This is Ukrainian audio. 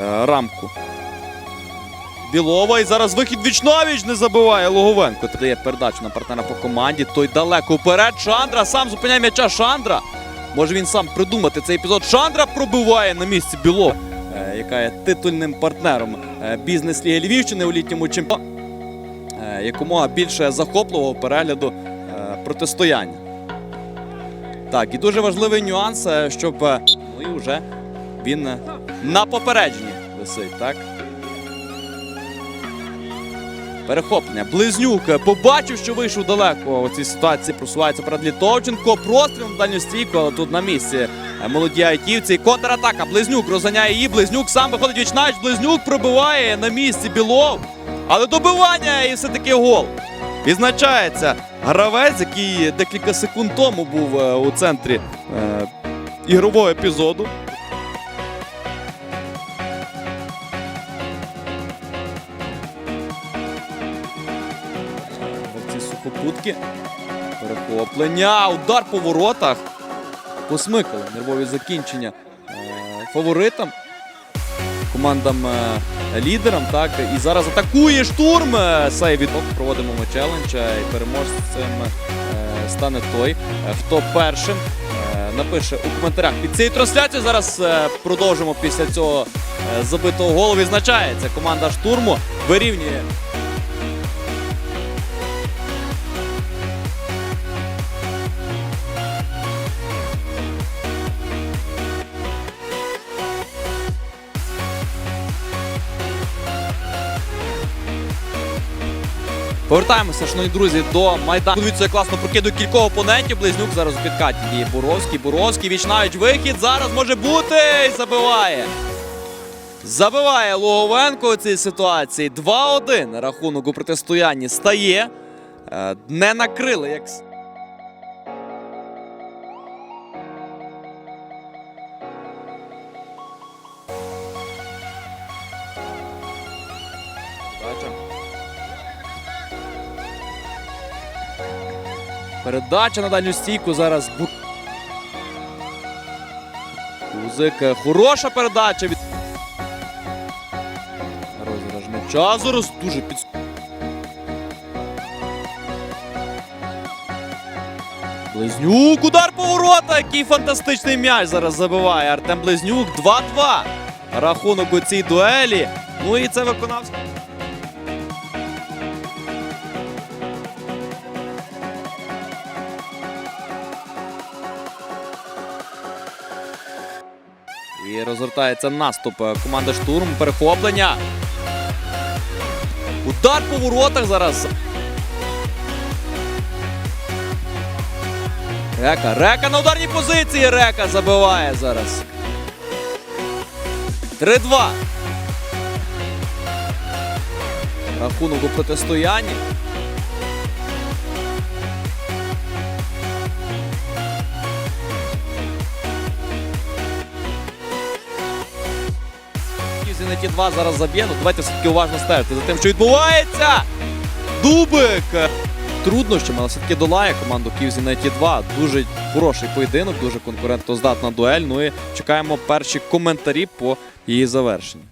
е, рамку. Білова і зараз вихід вічновіч не забиває Логовенко. Дає передачу на партнера по команді. Той далеко вперед. Шандра сам зупиняє м'яча Шандра. Може він сам придумати цей епізод. Шандра пробиває на місці Білов, е, яка є титульним партнером е, бізнес-ліги Львівщини у літньому чемпіонаті. Якомога більше захопливого перегляду протистояння. Так, і дуже важливий нюанс, щоб ну і вже він на попередженні висить, так? Перехоплення. Близнюк побачив, що вийшов далеко у цій ситуації. Просувається перед Літовченко. Простріл на дальню стійку, але тут на місці е, молоді айтівці. Контратака. Близнюк розганяє її. Близнюк сам виходить вічнач. Близнюк пробиває на місці Білов. Але добивання і все-таки гол. Відзначається гравець, який декілька секунд тому був е, у центрі е, ігрового епізоду. Сухопутки. Перехоплення. Удар по воротах. Посмикали нервові закінчення е, фаворитам. Командам е. Так. І зараз атакує штурм. Е, Сей від проводимо ми челендж. І переможцем стане той, хто першим напише у коментарях під цією трансляцією. Зараз продовжимо після цього забитого голу. Відзначається команда штурму. Вирівнює Повертаємося, шановні друзі, до майдану. Дивіться, класно прокидує кількох опонентів. Близнюк зараз у підкаті діє Боровський. Боровський вічнають вихід. Зараз може бути. І забиває. Забиває Логовенко у цій ситуації. 2-1 рахунок у протистоянні стає. Е, Не накрили, як. с- Передача. На дальню стійку зараз. Кузик. е, Хороша передача від. Розіграш м'яча зараз дуже під. Близнюк, удар по ворота, який фантастичний м'яч зараз забиває. Артем Близнюк 2-2. Рахунок у цій дуелі. Ну і це виконав. І розгортається наступ е, команди штурм. Перехоплення. Удар по воротах зараз. Река. Река на ударній позиції. Река забиває зараз. 3-2. Рахунок у протистоянні. Зінаті 2 зараз заб'є. Ну давайте все-таки уважно стежити за тим, що відбувається. Дубик. Труднощами, але все-таки долає команду Київзі на ті 2. Дуже хороший поєдинок, дуже конкурентоздатна дуель. Ну і чекаємо перші коментарі по її завершенню.